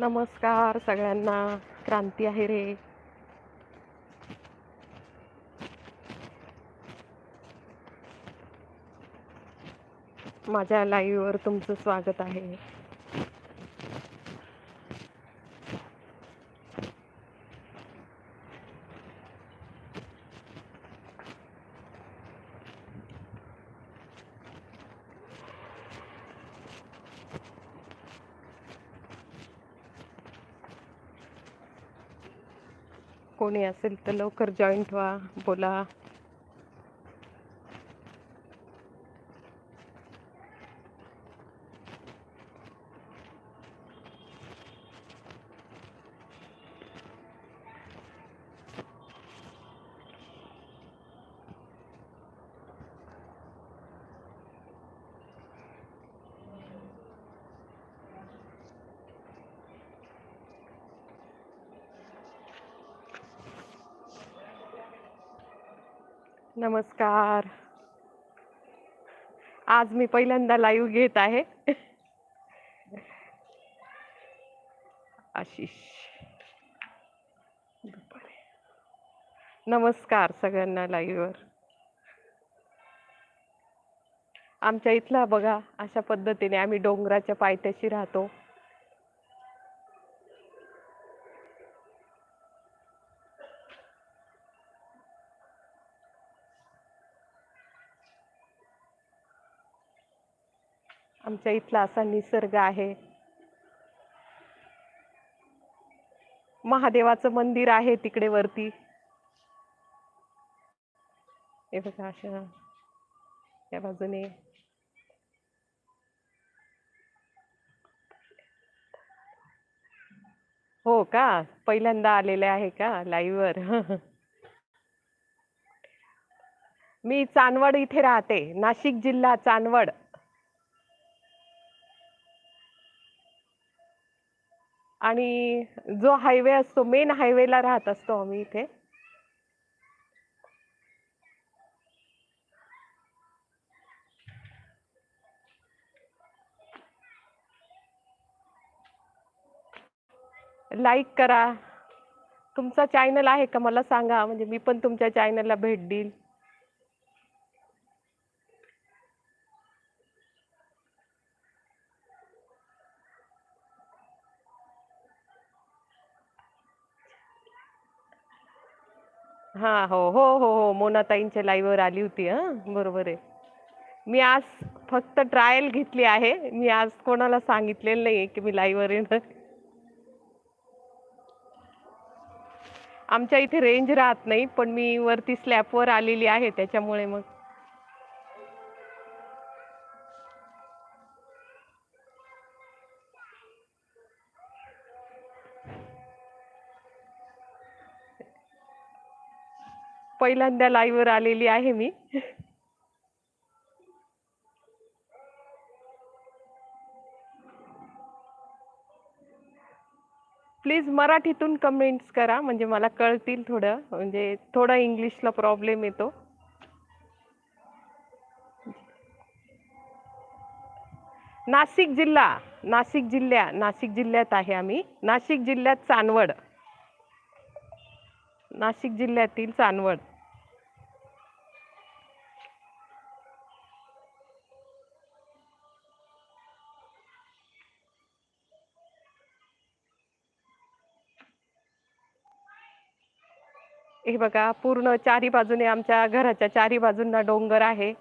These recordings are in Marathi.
नमस्कार सगळ्यांना. क्रांती आहे रे. माझ्या लाईव्हवर तुमचं स्वागत आहे. कोणी असेल तर लवकर जॉईंट व्हा बोला. नमस्कार. आज मी पहिल्यांदा लाईव्ह घेत आहे. आशिष. नमस्कार सगळ्यांना लाईव्हवर आमच्या इथला बघा अशा पद्धतीने आम्ही डोंगराच्या पायथ्याशी राहतो. आमच्या इथला असा निसर्ग आहे. महादेवाचं मंदिर आहे तिकडे वरती. हे बघा अशा त्या बाजूने. हो का? पहिल्यांदा आलेले आहे का? लाईव्हवर? मी चांदवड इथे राहते. नाशिक जिल्हा चांदवड. आणि जो हायवे असतो मेन हायवेला राहत असतो आम्ही इथे. लाईक करा. तुमचा चॅनल आहे का? मला सांगा. म्हणजे मी पण तुमच्या चॅनलला भेट देईल. हा हो हो हो हो मोनाताईंच्या लाईव्हवर आली होती हा बरोबर आहे. मी आज फक्त ट्रायल घेतली आहे. मी आज कोणाला सांगितलेलं नाही की मी लाईव्हवर येणार. आमच्या इथे रेंज राहत नाही पण मी वरती स्लॅपवर आलेली आहे त्याच्यामुळे मग. पहिल्यांदा लाईव्हवर आलेली आहे मी. प्लीज मराठीतून कमेंट्स करा म्हणजे मला कळतील थोडं. म्हणजे थोडा इंग्लिशला प्रॉब्लेम येतो. नाशिक जिल्हा नाशिक जिल्ह्या नाशिक जिल्ह्यात आहे आम्ही. नाशिक जिल्ह्यात चांदवड. नाशिक जिल्ह्यातील चांदवड. हे बघा पूर्ण चारी बाजूने आमच्या घराच्या चारी बाजूंना डोंगर आहे.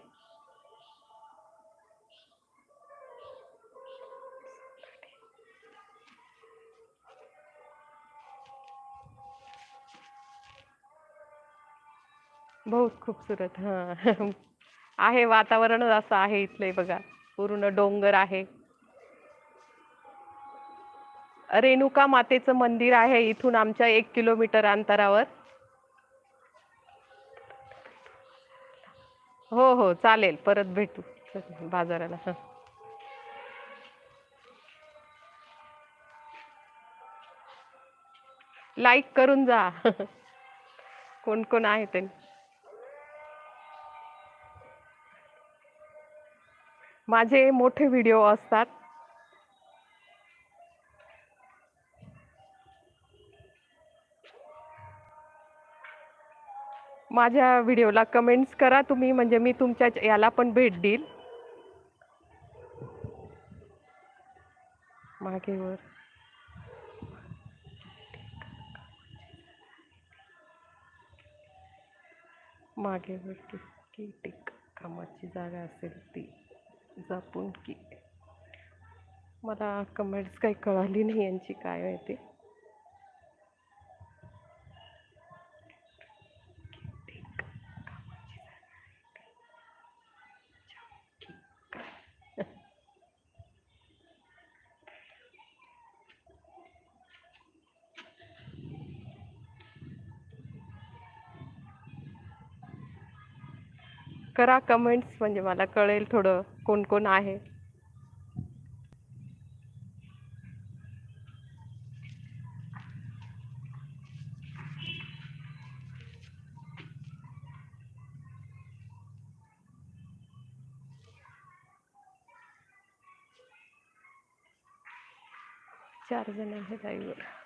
बहुत खूपसूरत हां. आहे वातावरणच असं आहे इथले बघा. पूर्ण डोंगर आहे. रेणुका मातेचं मंदिर आहे इथून आमच्या एक किलोमीटर अंतरावर. हो हो चालेल. परत भेटू. चल, बाजाराला. हं. लाईक करून जा. कोण कोण आहे ते? माझे मोठे व्हिडिओ असतात. माझ्या व्हिडिओला कमेंट्स करा. तुम्ही म्हणजे मी तुमच्या याला पण भेट देईल. मागेवर मागेवर मागे की टिक कामाची जागा असेल ती जपून की. मला कमेंट्स काही कळाली नाही यांची काय माहिती ते टिक कामाची जागा आहे का? जपून की. करा कमेंट्स म्हणजे मला कळेल थोडं कोण कोण आहे. चार जण आहेत आईवर.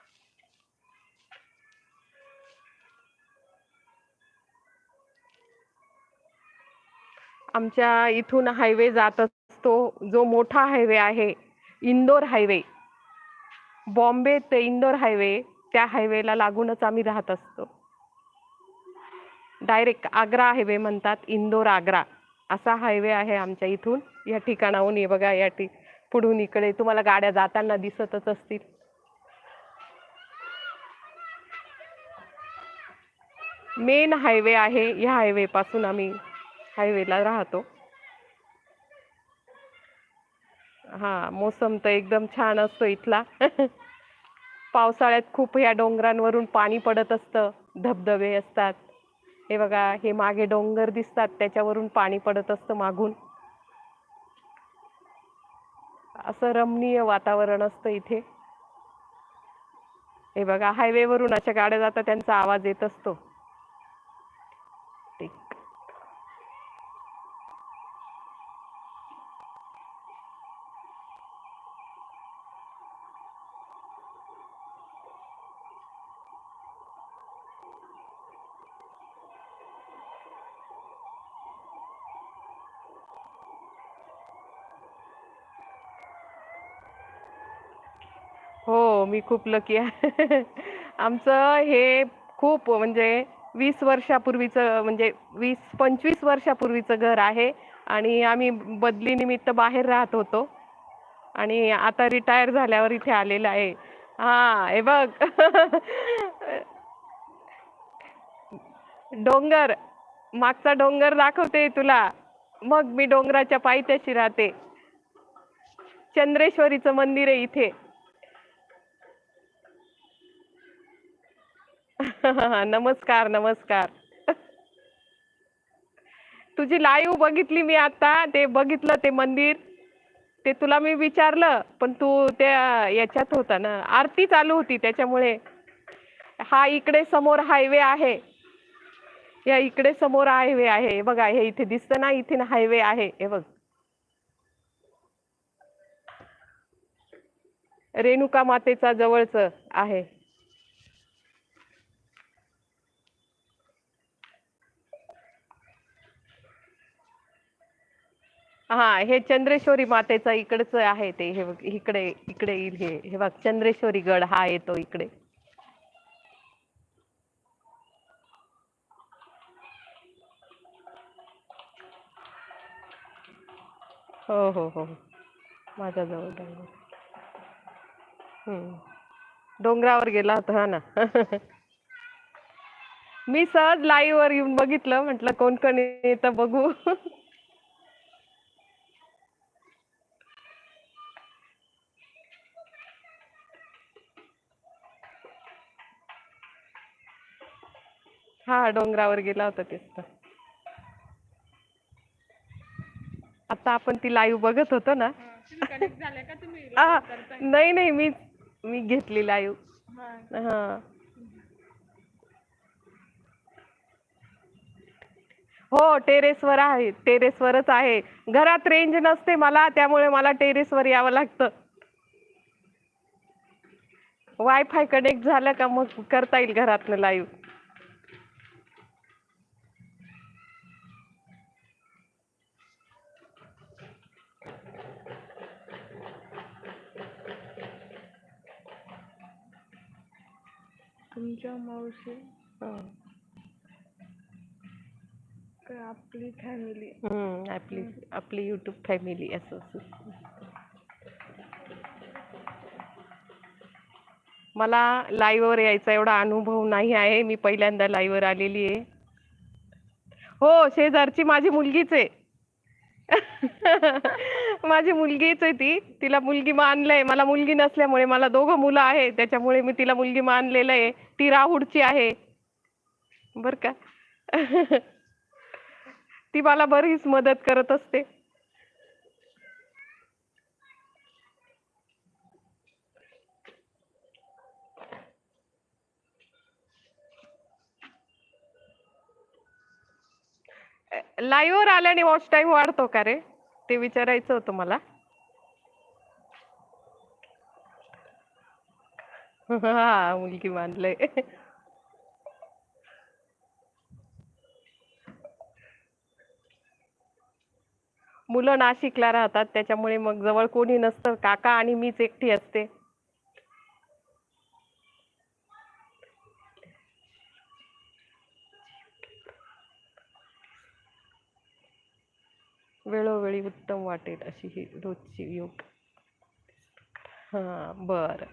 आमच्या इथून हायवे जात असतो. जो मोठा हायवे आहे इंदोर हायवे. बॉम्बे ते इंदोर हायवे त्या हायवेला लागूनच आम्ही राहत असतो. डायरेक्ट आग्रा हायवे म्हणतात इंदोर आग्रा. असा हायवे आहे आमच्या इथून. या ठिकाणाहून हे बघा या ठिक पुढून इकडे तुम्हाला गाड्या जाताना दिसतच असतील. मेन हायवे आहे या हायवे पासून आम्ही हायवेला राहतो. हा मोसम तर एकदम छान असतो इथला. पावसाळ्यात खूप ह्या डोंगरांवरून पाणी पडत असतं धबधबे असतात. हे बघा हे मागे डोंगर दिसतात त्याच्यावरून पाणी पडत असतं मागून. असं रमणीय वातावरण असतं इथे. हे बघा हायवेवरून अशा गाड्या जातात त्यांचा आवाज येत असतो टिक हो मी खूप लकी आहे. आमचं हे खूप म्हणजे वीस वर्षापूर्वीचं म्हणजे वीस पंचवीस वर्षापूर्वीचं घर आहे आणि आम्ही बदलीनिमित्त बाहेर राहत होतो. आणि आता रिटायर झाल्यावर इथे आलेलं आहे. हा हे बघ. डोंगर मागचा डोंगर दाखवते तुला. मग मी डोंगराच्या पायथ्याशी राहते. चंद्रेश्वरीचं मंदिर आहे इथे. नमस्कार नमस्कार. तुझी लाईव्ह बघितली मी आता ते बघितलं ते मंदिर ते तुला मी विचारलं पण तू त्या याच्यात होता ना आरती चालू होती त्याच्यामुळे. हा इकडे समोर हायवे आहे. या इकडे समोर हायवे आहे. बघा हे इथे दिसतं ना इथे हायवे आहे. हे बघ. रेणुका मातेचा जवळच आहे. हा हे चंद्रेश्वरी मातेचा इकडचं आहे ते हे बघ इकडे इकडे येईल हे. हे बघ चंद्रेश्वरी गड हा येतो इकडे. हो हो हो. माझ्याजवळ डोंगर हम्म. डोंगरावर गेला होता हा ना. मी सहज लाईव्ह वर येऊन बघितलं म्हटलं कोण कोण येतं बघू. हा डोंगरावर गेला होता तेच तर. आता आपण ती लाईव्ह बघत होतो ना. आ, नाही नाही मी मी घेतली लाईव्ह हा. हा. हो टेरेसवर आहे टेरेसवरच आहे. घरात रेंज नसते मला त्यामुळे मला टेरेसवर यावं लागतं. वायफाय कनेक्ट झालं का मग करता येईल घरातनं लाईव्ह तुमच्या मावशी हो. का आपली फॅमिली हम्म, आपली आपली युट्यूब फॅमिली असं असं. मला live वर यायचा एवढा अनुभव नाही आहे. मी पहिल्यांदा live वर आलेली आहे. हो शेजारची माझी मुलगीच आहे. माझी मुलगीच आहे ती. तिला मुलगी मानलंय. मला मुलगी नसल्यामुळे मला दोघं मुलं आहे. त्याच्यामुळे मी तिला मुलगी मानलेलं आहे. ती राहुडची आहे. बर का? ती मला बरीच मदत करत असते. लाईव्हवर आल्याने वॉच टाइम वाढतो का रे? ते विचारायचं होतं मला. हा मुलगी मानलंय. मुलं नाशिकला राहतात त्याच्यामुळे मग जवळ कोणी नसतं. काका आणि मीच एकटी असते. वेळोवेळी उत्तम वाटेल अशी ही रोजची योग. हा बर.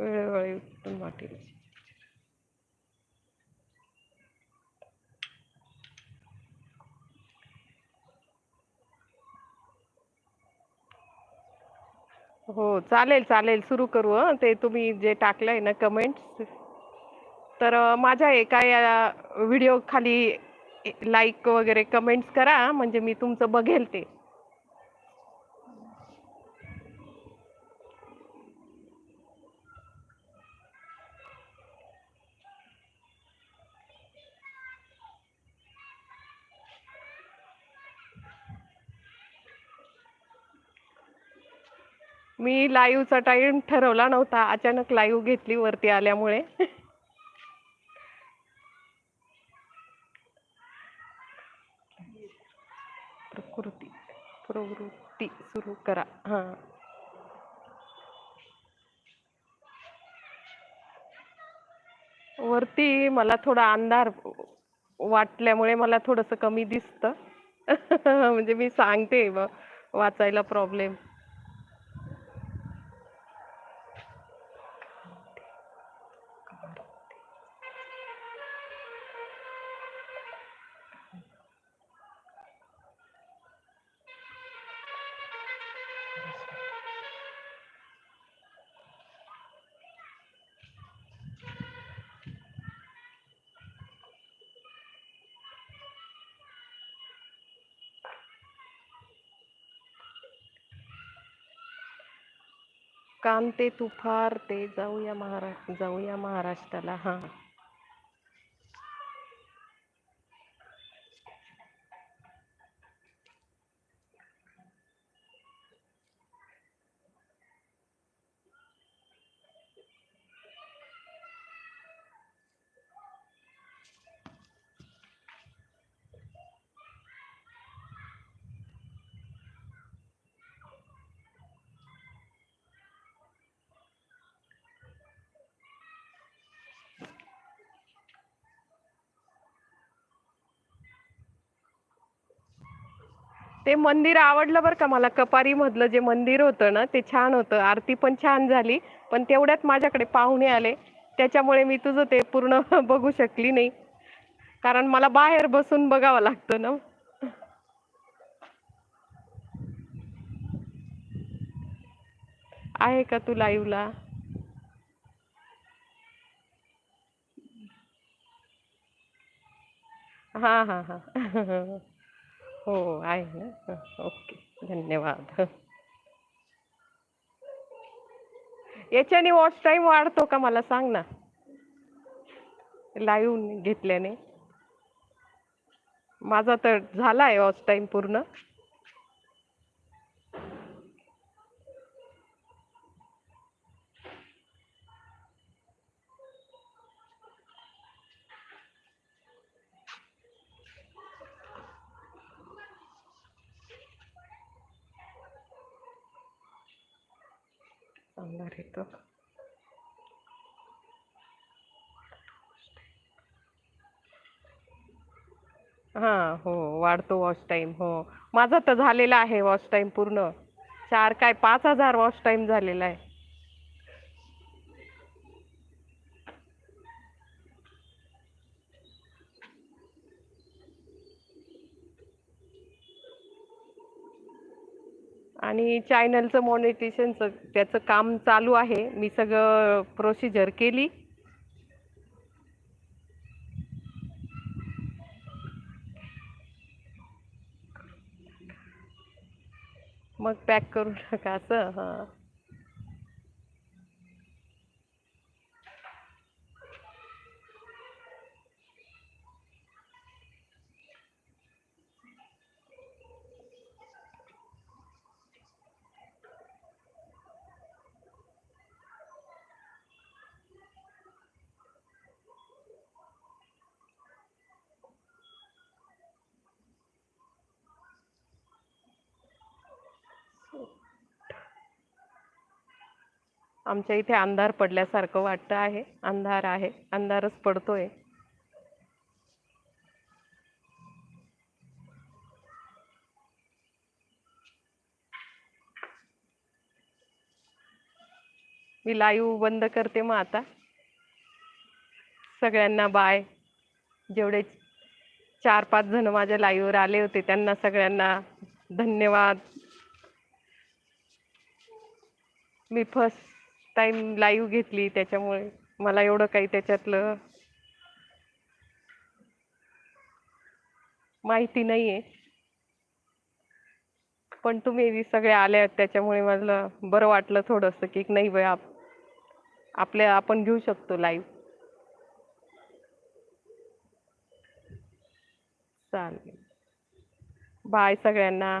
वेळोवेळी उत्तम वाटेल हो चालेल चालेल. सुरू करू हं. ते तुम्ही जे टाकलंय ना कमेंट्स तर माझ्या एका या व्हिडिओ खाली लाईक वगैरे कमेंट्स करा म्हणजे मी तुमचं बघेल ते मी लाईव्हचा टाइम ठरवला नव्हता. अचानक लाईव्ह घेतली वरती आल्यामुळे. प्रकृती प्रवृत्ती सुरू करा. हां. वरती मला थोडा अंधार वाटल्यामुळे मला थोडस कमी दिसतं. म्हणजे मी सांगते वाचायला प्रॉब्लेम कांते तुफार ते जाऊया महारा जाऊया महाराष्ट्राला. हां. ते मंदिर आवडलं बरं का मला. कपारी मधलं जे मंदिर होतं ना ते छान होतं. आरती पण छान झाली. पण तेवढ्यात माझ्याकडे पाहुणे आले. त्याच्यामुळे मी तुझं ते पूर्ण बघू शकली नाही. कारण मला बाहेर बसून बघावं लागतं ना. आहे का तू लाईव्हला हा हा हा. हो आहे ना? हं, ओके. धन्यवाद. याच्याने वॉच टाईम वाढतो का मला सांग ना? लाईव्ह घेतल्याने. माझा तर झाला आहे वॉच टाईम पूर्ण. लागणार आहे तर. हां हो वाढतो वॉच टाईम हो. माझा तर झालेला आहे वॉच टाईम पूर्ण. चार काय पाच हजार वॉच टाईम झालेला आहे. आणि चॅनलचं मॉनिटेशनचं त्याचं काम चालू आहे. मी सगळं प्रोसिजर केली. मग पॅक करू नका असं? हां. आमच्या इथे अंधार पडल्यासारखं वाटतं आहे. अंधार आहे. अंधारच पडतोय. मी लाईव्ह बंद करते मग आता. सगळ्यांना बाय जेवढे चार पाच जण माझ्या लाईव्हवर आले होते त्यांना सगळ्यांना धन्यवाद. मी फर्स्ट टाइम लाईव्ह घेतली त्याच्यामुळे मला एवढं काही त्याच्यातलं माहिती नाही आहे पण तुम्ही सगळे आले आहेत त्याच्यामुळे मला बरं वाटलं थोडंसं की नाही बाई आप आपल्या आपण घेऊ शकतो लाईव्ह चालेल. बाय सगळ्यांना.